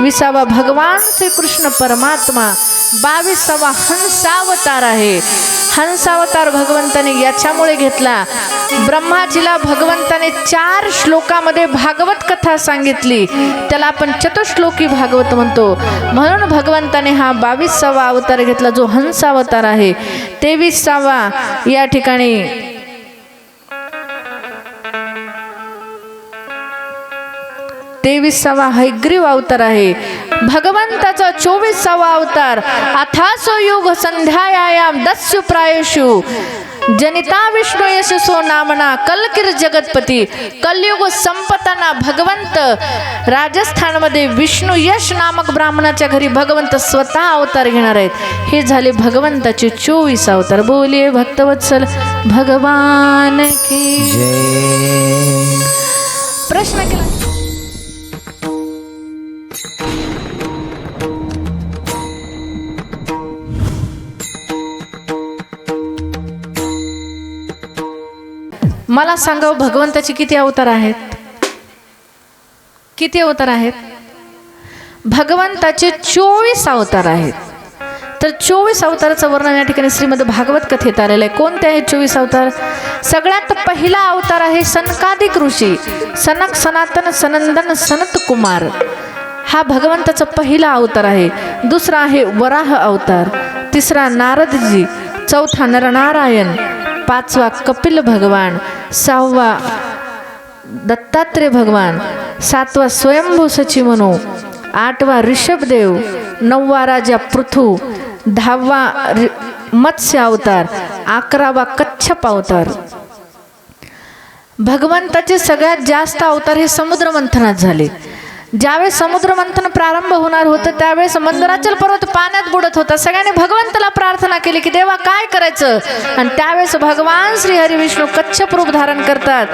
विसावा भगवान श्रीकृष्ण परमात्मा. बावीसावा हंसावतार आहे. हंसावतार भगवंताने याच्यामुळे घेतला. ब्रह्माजीला भगवंताने चार श्लोकामध्ये भागवत कथा सांगितली. त्याला आपण चतुश्लोकी भागवत म्हणतो. म्हणून भगवंताने हा बावीसावा अवतार घेतला जो हंसावतार आहे. तेवीसावा या ठिकाणी तेवीसावा हैग्रीव अवतार आहे. भगवंताचा चोवीसावा अवतार. अथासो युग संध्यायाम दस्यु प्रायशु जनिता विष्णू यशसो नामना कलकिर जगतपती. कलयुग संपताना भगवंत. राजस्थानमध्ये विष्णू यश नामक ब्राह्मणाच्या घरी भगवंत स्वतः अवतार घेणार आहेत. हे झाले भगवंताचे चोवीस अवतार. बोलिये भक्तवत्सल भगवान की प्रश्न केला. मला सांगा भगवंताचे किती अवतार आहेत? किती अवतार आहेत? भगवंताचे चोवीस अवतार आहेत. तर चोवीस अवताराचं वर्णन या ठिकाणी श्रीमद भागवत कथेत आलेलं आहे. कोणते आहेत चोवीस अवतार? सगळ्यात पहिला अवतार आहे सनकादिक ऋषी. सनक सनातन सनंदन सनत कुमार. हा भगवंताचा पहिला अवतार आहे. दुसरा आहे वराह अवतार. तिसरा नारदजी. चौथा नरनारायण. पाचवा कपिल भगवान. सहावा. दत्तात्रय भगवान. सातवा स्वयंभू सचिमनो आठवा ऋषभदेव. नववा राजा पृथू. दहावा रि- मत्स्य अवतार. अकरावा कच्छप अवतार. भगवंताचे सगळ्यात जास्त अवतार हे समुद्र मंथनात झाले ज्यावेळेस समुद्र मंथन प्रारंभ होणार होतं त्यावेळेस मंदराचल पर्वत पाण्यात बुडत होता. सगळ्यांनी भगवंताला प्रार्थना केली की देवा काय करायचं? आणि त्यावेळेस भगवान श्री हरी विष्णू कच्छप रूप धारण करतात.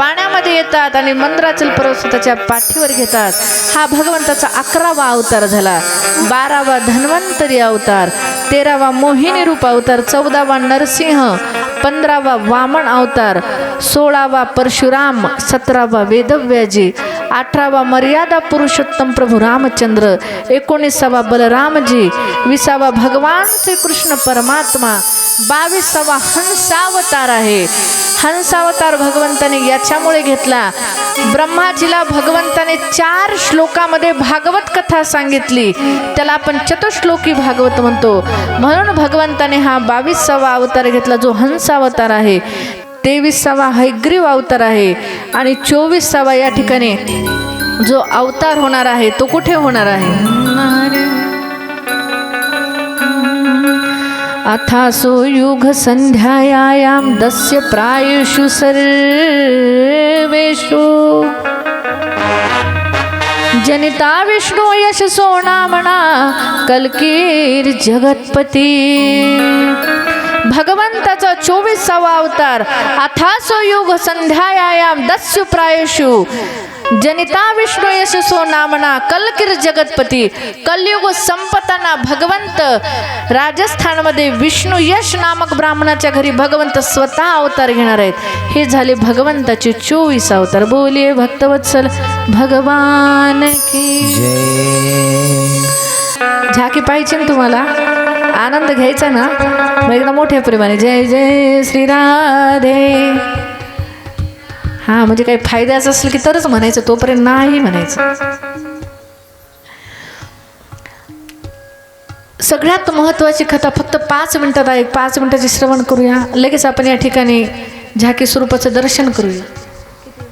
पाण्यामध्ये येतात आणि मंदराचल पर्वत स्वतःच्या पाठीवर घेतात. हा भगवंताचा अकरावा अवतार झाला. बारावा धन्वंतरी अवतार. तेरावा मोहिनी रूप अवतार. चौदावा नरसिंह. पंधरावा वामन अवतार. सोळावा परशुराम. सतरावा वेदव्याजी. अठरावा मर्यादा पुरुषोत्तम प्रभू रामचंद्र एकोणीसावा बलरामजी विसावा भगवान श्रीकृष्ण परमात्मा बावीसावा हंसावतार आहे. हंसावतार भगवंताने याच्यामुळे घेतला. ब्रह्माजीला भगवंताने चार श्लोकामध्ये भागवत कथा सांगितली. त्याला आपण चतुश्लोकी भागवत म्हणतो. म्हणून भगवंताने हा बावीसावा अवतार घेतला जो हंसावतार आहे. तेवीसावा हैग्रीव अवतार आहे. आणि चोवीसावा या ठिकाणी जो अवतार होणार आहे तो कुठे होणार आहे? अथासो युग संध्यायाम दस्य प्रायुषु सर्वेषु। जनिता विष्णू यशसो नामना कलकीर जगतपती। भगवंताचा चोवीसावा अवतार. अथासो युग संध्यायाम दस्यु प्रायुषु. जनिता विष्णू यशसो नामना कलकिर जगतपती. कलयुग संपताना भगवंत. राजस्थानमध्ये विष्णू यश नामक ब्राह्मणाच्या घरी भगवंत स्वतः अवतार घेणार आहेत. हे झाले भगवंताचे चोवीस अवतार. बोलिये भक्तवत्सल भगवान की. झाकी पाहिजे ना तुम्हाला? आनंद घ्यायचा ना? मग एकदा मोठ्या प्रेमाने जय जय श्री राधे. हा म्हणजे काही फायद्याचं असलं की तरच म्हणायचं तोपर्यंत नाही म्हणायचं. सगळ्यात महत्त्वाची कथा फक्त पाच मिनटात आहे. पाच मिनटाची श्रवण करूया. लगेच आपण या ठिकाणी झाकी स्वरूपाचं दर्शन करूया.